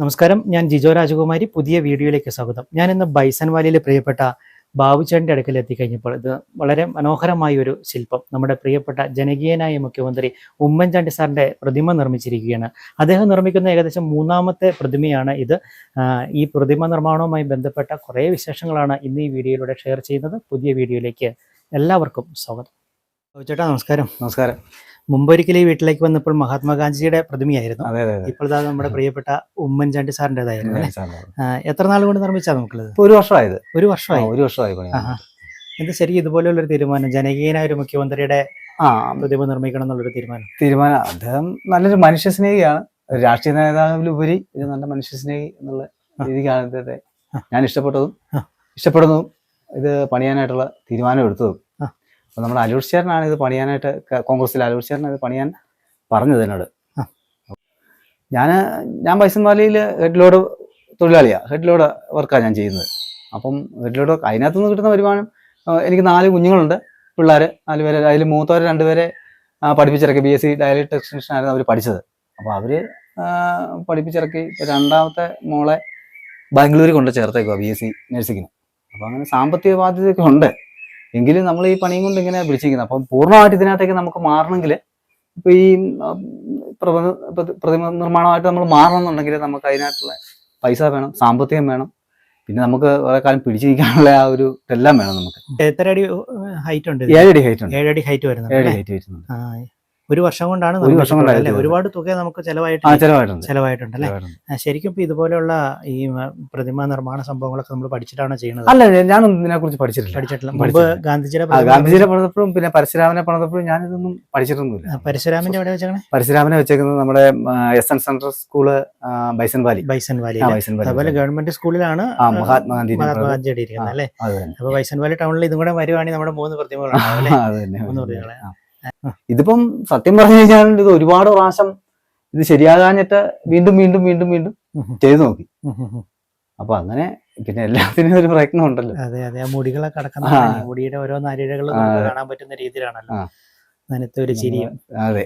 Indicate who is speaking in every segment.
Speaker 1: നമസ്കാരം. ഞാൻ ജിജോ രാജകുമാരി. പുതിയ വീഡിയോയിലേക്ക് സ്വാഗതം. ഞാൻ ഇന്ന് ബൈസൻ വാലിയിലെ പ്രിയപ്പെട്ട ബാബുചേട്ടന്റെ അടുക്കൽ എത്തിക്കഴിഞ്ഞപ്പോൾ ഇത് വളരെ മനോഹരമായ ഒരു ശില്പം. നമ്മുടെ പ്രിയപ്പെട്ട ജനകീയനായ മുഖ്യമന്ത്രി ഉമ്മൻചാണ്ടി സാറിന്റെ പ്രതിമ നിർമ്മിച്ചിരിക്കുകയാണ്. അദ്ദേഹം നിർമ്മിക്കുന്ന ഏകദേശം മൂന്നാമത്തെ പ്രതിമയാണ് ഇത്. ഈ പ്രതിമ നിർമ്മാണവുമായി ബന്ധപ്പെട്ട കുറേ വിശേഷങ്ങളാണ് ഇന്ന് ഈ വീഡിയോയിലൂടെ ഷെയർ ചെയ്യുന്നത്. പുതിയ വീഡിയോയിലേക്ക് എല്ലാവർക്കും സ്വാഗതം. ബാബുചേട്ടാ നമസ്കാരം.
Speaker 2: നമസ്കാരം.
Speaker 1: മുമ്പൊരിക്കൽ ഈ വീട്ടിലേക്ക് വന്നപ്പോൾ മഹാത്മാഗാന്ധിജിയുടെ പ്രതിമയായിരുന്നു. ദാ നമ്മുടെ പ്രിയപ്പെട്ട ഉമ്മൻചാണ്ടി സാറിന്റെതായിരുന്നു എത്ര നാൾ കൊണ്ട് നിർമ്മിച്ചാ നമുക്കുള്ളത്
Speaker 2: ഒരു വർഷമായത്.
Speaker 1: ഒരു വർഷമായി.
Speaker 2: ഒരു വർഷമായി
Speaker 1: എന്താ ശരി ഇതുപോലെയുള്ള ഒരു തീരുമാനം ജനകീയനായ ഒരു മുഖ്യമന്ത്രിയുടെ പ്രതിമ നിർമ്മിക്കണം എന്നുള്ളൊരു തീരുമാനം?
Speaker 2: തീരുമാനം അദ്ദേഹം നല്ലൊരു മനുഷ്യ സ്നേഹിയാണ് രാഷ്ട്രീയ നേതാവിലുപരി ഇത് നല്ല മനുഷ്യ സ്നേഹി എന്നുള്ള
Speaker 1: രീതിയിലാണ്
Speaker 2: രീതിക്കാണ് ഇദ്ദേഹത്തെ ഞാൻ ഇഷ്ടപ്പെട്ടതും. ഇഷ്ടപ്പെടുന്നതും ഇത് പണിയാനായിട്ടുള്ള തീരുമാനം എടുത്തതും. അപ്പൊ നമ്മുടെ അലൂർ ചേരനാണ് ഇത് പണിയാനായിട്ട് ക- കോൺഗ്രസിലെ അലൂർ ചേരൻ ഇത് പണിയാൻ പറഞ്ഞത് എന്നോട്. ഞാൻ ഞാൻ ബൈസൺവാലിയിൽ ഹെഡ് ലോഡ് തൊഴിലാളിയാണ് ഹെഡ് ലോഡ് വർക്കാണ് ഞാൻ ചെയ്യുന്നത്. അപ്പം ഹെഡ് ലോഡ് അതിനകത്തുനിന്ന് കിട്ടുന്ന വരുമാനം എനിക്ക് നാല് കുഞ്ഞുങ്ങളുണ്ട്. പിള്ളേർ നാല് പേര് അതിൽ മൂത്തവരെ രണ്ടുപേരെ പഠിപ്പിച്ചിറക്കി. B S C dairy technician ആയിരുന്നു അവർ പഠിച്ചത്. അപ്പോൾ അവർ പഠിപ്പിച്ചിറക്കി. രണ്ടാമത്തെ മോളെ ബാംഗ്ലൂരിൽ കൊണ്ട് ചേർത്തേക്കുക ബി എസ് സി നഴ്സിങ്ങിന് അപ്പോൾ അങ്ങനെ സാമ്പത്തിക ബാധ്യതയൊക്കെ ഉണ്ട്. എങ്കിലും നമ്മൾ ഈ പണിയും കൊണ്ട് ഇങ്ങനെ പിടിച്ചിരിക്കുന്നത് അപ്പം പൂർണമായിട്ട് ഇതിനകത്തേക്ക് നമുക്ക് മാറണമെങ്കിൽ ഇപ്പൊ ഈ പ്രതിമ നിർമ്മാണമായിട്ട് നമ്മൾ മാറണമെന്നുണ്ടെങ്കിൽ നമുക്ക് അതിനകത്തുള്ള പൈസ വേണം സാമ്പത്തികം വേണം. പിന്നെ നമുക്ക് കുറെ കാലം പിടിച്ചിരിക്കാനുള്ള ആ ഒരു എല്ലാം വേണം നമുക്ക്.
Speaker 1: എത്ര അടി ഹൈറ്റ് ഉണ്ട്?
Speaker 2: ഏഴടി ഹൈറ്റ് ഉണ്ട്.
Speaker 1: ഏഴടി ഹൈറ്റ് വരുന്നത്
Speaker 2: ഏഴടി? ഹൈറ്റ് വരുന്നുണ്ട്.
Speaker 1: ആ, ഒരു വർഷം കൊണ്ടാണ്
Speaker 2: ഒരു വർഷം?
Speaker 1: ഒരുപാട് തുക നമുക്ക് ചെലവായിട്ട്
Speaker 2: ചിലവായിട്ടുണ്ട്.
Speaker 1: ചെലവായിട്ടുണ്ട്. അല്ലേ ശരിക്കും ഇപ്പൊ ഇതുപോലെയുള്ള ഈ പ്രതിമ നിർമ്മാണ സംഭവങ്ങളൊക്കെ നമ്മൾ പഠിച്ചിട്ടാണ് ചെയ്യുന്നത്?
Speaker 2: അല്ല ഞാനൊന്നും ഇതിനെ കുറിച്ച് പഠിച്ചിട്ടില്ല.
Speaker 1: പഠിച്ചിട്ടില്ല. മുമ്പ്. ഗാന്ധിജിയുടെ
Speaker 2: പണിതപ്പോഴും പിന്നെ പരശുരാമനെ പണിതപ്പോഴും ഞാനിതൊന്നും പഠിച്ചിട്ടൊന്നുമില്ല.
Speaker 1: പരശുരാമന്റെ എവിടെ വെച്ചാണ്
Speaker 2: പരശുരാമനെ വെച്ചേക്കുന്നത് നമ്മുടെ S N central school Bison Valley.
Speaker 1: Bison Valley അതുപോലെ ഗവൺമെന്റ് സ്കൂളിലാണ്
Speaker 2: മഹാത്മാഗാന്ധി
Speaker 1: മഹാത്മാഗാന്ധിയുടെ ഇരിക്കുന്നത് അല്ലേ? അപ്പൊ ബൈസൻ വാലി ടൗണിൽ ഇതും കൂടെ വരുവാണെങ്കിൽ നമ്മുടെ മൂന്ന് പ്രതിമകളാണ് മൂന്ന് പ്രതിമകളെ.
Speaker 2: ആ. ഇതിപ്പം സത്യം പറഞ്ഞു കഴിഞ്ഞാൽ ഇത് ഒരുപാട് പ്രാവശ്യം ഇത് ശരിയാകാഞ്ഞിട്ട് വീണ്ടും വീണ്ടും വീണ്ടും വീണ്ടും. ചെയ്തു നോക്കി. അപ്പൊ അങ്ങനെ പിന്നെ എല്ലാത്തിനും ഒരു പ്രയത്നം ഉണ്ടല്ലോ
Speaker 1: അതെ അതെ ആ മുടികളൊക്കെ കടക്കുന്ന. മുടിയുടെ ഓരോ. കാണാൻ പറ്റുന്ന രീതിയിലാണല്ലോ. നനത്തൊരു ചിരിയും
Speaker 2: അതെ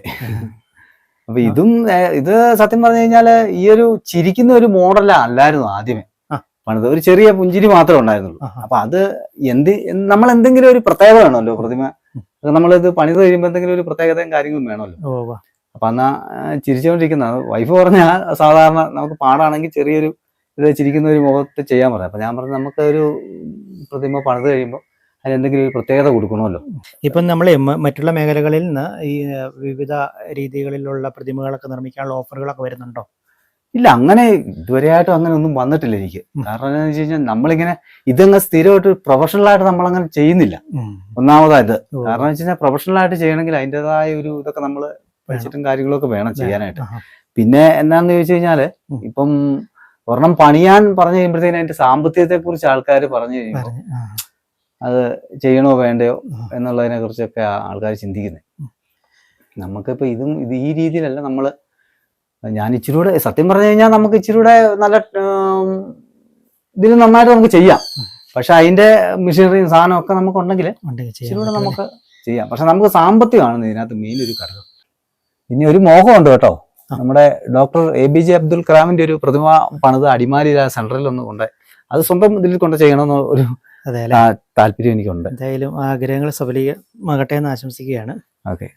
Speaker 2: അപ്പൊ ഇതും ഇത് സത്യം പറഞ്ഞു കഴിഞ്ഞാൽ ഈ ഒരു ചിരിക്കുന്ന ഒരു മോഡലാ അല്ലായിരുന്നു ആദ്യമേ പണിത് ഒരു ചെറിയ പുഞ്ചിരി മാത്രമേ ഉണ്ടായിരുന്നുള്ളൂ. അപ്പൊ അത് എന്ത് നമ്മൾ എന്തെങ്കിലും ഒരു പ്രത്യേകത വേണമല്ലോ പ്രതിമ നമ്മളിത് പണിത് കഴിയുമ്പോൾ എന്തെങ്കിലും ഒരു പ്രത്യേകതയും കാര്യങ്ങളും വേണമല്ലോ. അപ്പൊ എന്നാ ചിരിച്ചുകൊണ്ടിരിക്കുന്ന വൈഫ് പറഞ്ഞ സാധാരണ നമുക്ക് പാടാണെങ്കിൽ ചെറിയൊരു ഇത് ചിരിക്കുന്ന ഒരു മുഖത്ത് ചെയ്യാൻ പറയാം. അപ്പൊ ഞാൻ പറഞ്ഞു നമുക്ക് ഒരു പ്രതിമ പണിത് കഴിയുമ്പോൾ അതിനെന്തെങ്കിലും ഒരു പ്രത്യേകത കൊടുക്കണമല്ലോ.
Speaker 1: ഇപ്പം നമ്മൾ മറ്റുള്ള മേഖലകളിൽ നിന്ന് ഈ വിവിധ രീതികളിലുള്ള പ്രതിമകളൊക്കെ നിർമ്മിക്കാനുള്ള ഓഫറുകളൊക്കെ വരുന്നുണ്ടോ?
Speaker 2: ഇല്ല അങ്ങനെ ഇതുവരെയായിട്ടും അങ്ങനെ ഒന്നും വന്നിട്ടില്ല എനിക്ക്. കാരണം എന്താണെന്ന് വെച്ച് കഴിഞ്ഞാൽ നമ്മളിങ്ങനെ ഇതങ്ങ് സ്ഥിരമായിട്ട് പ്രൊഫഷണൽ ആയിട്ട് നമ്മൾ അങ്ങനെ
Speaker 1: ചെയ്യുന്നില്ല.
Speaker 2: ഒന്നാമതായത്. കാരണം വെച്ച് കഴിഞ്ഞാൽ പ്രൊഫഷണൽ ആയിട്ട് ചെയ്യണമെങ്കിൽ അതിന്റെതായ ഒരു ഇതൊക്കെ നമ്മൾ പഠിച്ചിട്ടും കാര്യങ്ങളൊക്കെ വേണം ചെയ്യാനായിട്ട്. പിന്നെ എന്നാന്ന് ചോദിച്ചു
Speaker 1: കഴിഞ്ഞാൽ.
Speaker 2: ഇപ്പം ഒരെണ്ണം പണിയാൻ പറഞ്ഞു കഴിയുമ്പോഴത്തേനും അതിന്റെ സാമ്പത്തികത്തെ കുറിച്ച് ആൾക്കാർ പറഞ്ഞു കഴിയുമ്പോൾ
Speaker 1: അത്
Speaker 2: ചെയ്യണോ വേണ്ടയോ. എന്നുള്ളതിനെ കുറിച്ചൊക്കെ ആൾക്കാർ ചിന്തിക്കുന്നത് നമുക്കിപ്പോ ഇതും ഇത് ഈ രീതിയിലല്ല നമ്മൾ ഞാൻ ഇച്ചിരി കൂടെ സത്യം പറഞ്ഞു കഴിഞ്ഞാൽ നമുക്ക് ഇച്ചിരി കൂടെ നല്ല ഇതിന് നന്നായിട്ട് നമുക്ക് ചെയ്യാം. പക്ഷെ അതിന്റെ മെഷീനറിയും സാധനവും ഒക്കെ നമുക്ക് ഉണ്ടെങ്കിൽ
Speaker 1: ഉണ്ടെങ്കിൽ ചെയ്യാൻ
Speaker 2: ഇച്ചിരി കൂടെ നമുക്ക് ചെയ്യാം. പക്ഷെ നമുക്ക് സാമ്പത്തികമാണ് ഇതിനകത്ത് മെയിൻ ഒരു ഘടകം. ഇനി ഒരു മോഹമുണ്ട് കേട്ടോ. നമ്മുടെ doctor A B J Abdul കലാമിന്റെ ഒരു പ്രതിമ പണിത് അടിമാലി സെൻട്രലിൽ ഒന്ന് കൊണ്ട് അത് സ്വന്തം ഇതിൽ കൊണ്ട് ചെയ്യണമെന്ന് ഒരു താല്പര്യം എനിക്കുണ്ട്.
Speaker 1: എന്തായാലും ആഗ്രഹങ്ങൾ സഫലീയമാകട്ടെ എന്ന് ആശംസിക്കുകയാണ്.
Speaker 2: ഓക്കെ.